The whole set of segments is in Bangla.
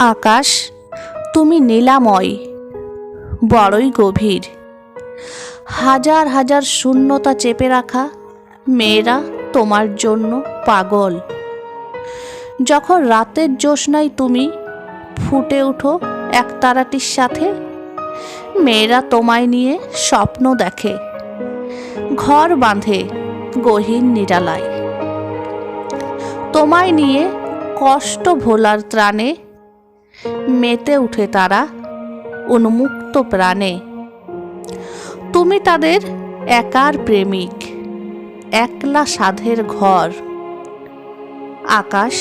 আকাশ, তুমি নীলাময়, বড়ই গভীর। হাজার হাজার শূন্যতা চেপে রাখা মেয়েরা তোমার জন্য পাগল। যখন রাতের জ্যোৎস্নায় তুমি ফুটে উঠো এক তারাটির সাথে, মেয়েরা তোমায় নিয়ে স্বপ্ন দেখে, ঘর বাঁধে গহীন নিরালায়। তোমায় নিয়ে কষ্ট ভোলার ত্রাণে মেতে উঠে তারা উন্মুক্ত প্রাণে। তুমি তাদের একার প্রেমিক, একলা সাধের ঘর। আকাশ,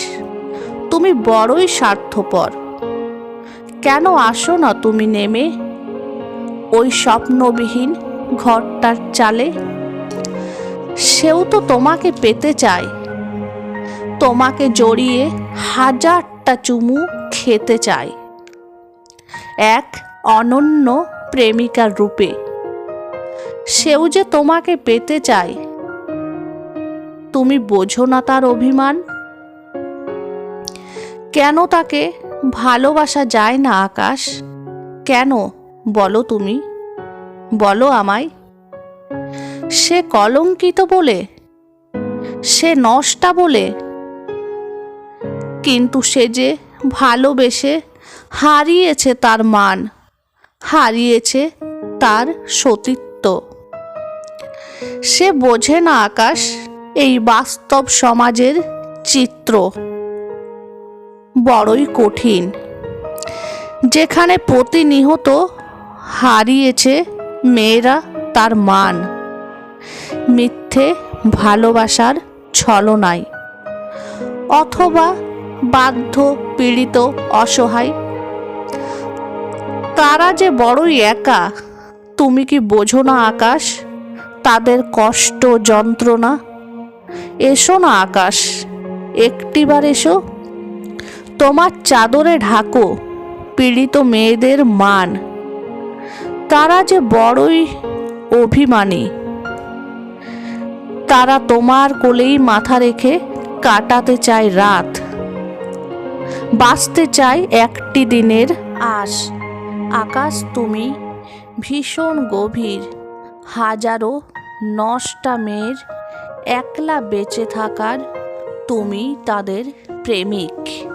তুমি বড়ই স্বার্থপর। কেন আসো না তুমি নেমে? ওই স্বপ্নবিহীন ঘরটার চালে? সেও তো তোমাকে পেতে চায়। তোমাকে জড়িয়ে হাজারটা চুমু খেতে চাই এক অনন্য প্রেমিকার রূপে। সেও যে তোমাকে পেতে চায়। তুমি বোঝো না তার অভিমান। কেন তাকে ভালোবাসা যায় না আকাশ? কেন বলো তুমি? বলো আমায়। সে কলঙ্কিত বলে? সে নষ্টা বলে? কিন্তু সে যে ভালোবেসে হারিয়েছে তার মান, হারিয়েছে তার সতীত্ব। সে বোঝে না আকাশ এই বাস্তব সমাজের চিত্র। বড়ই কঠিন। যেখানে প্রতিনিহত হারিয়েছে মেয়েরা তার মান, মিথ্যে ভালোবাসার ছলনায়। অথবা বাধ্য, পীড়িত, অসহায়। তারা যে বড়ই একা, তুমি কি বোঝো না আকাশ? তাদের কষ্ট, যন্ত্রণা। এসো না আকাশ, একটিবার এসো। তোমার চাদরে ঢাকো, পীড়িত মেয়েদের মান। তারা যে বড়ই অভিমানী, তারা তোমার কোলেই মাথা রেখে কাটাতে চায় রাত। বাঁচতে চাই একটি দিনের আশ। আকাশ তুমি ভীষণ গভীর। হাজারো নষ্টা মেয়ের একলা বেঁচে থাকার তুমি তাদের প্রেমিক।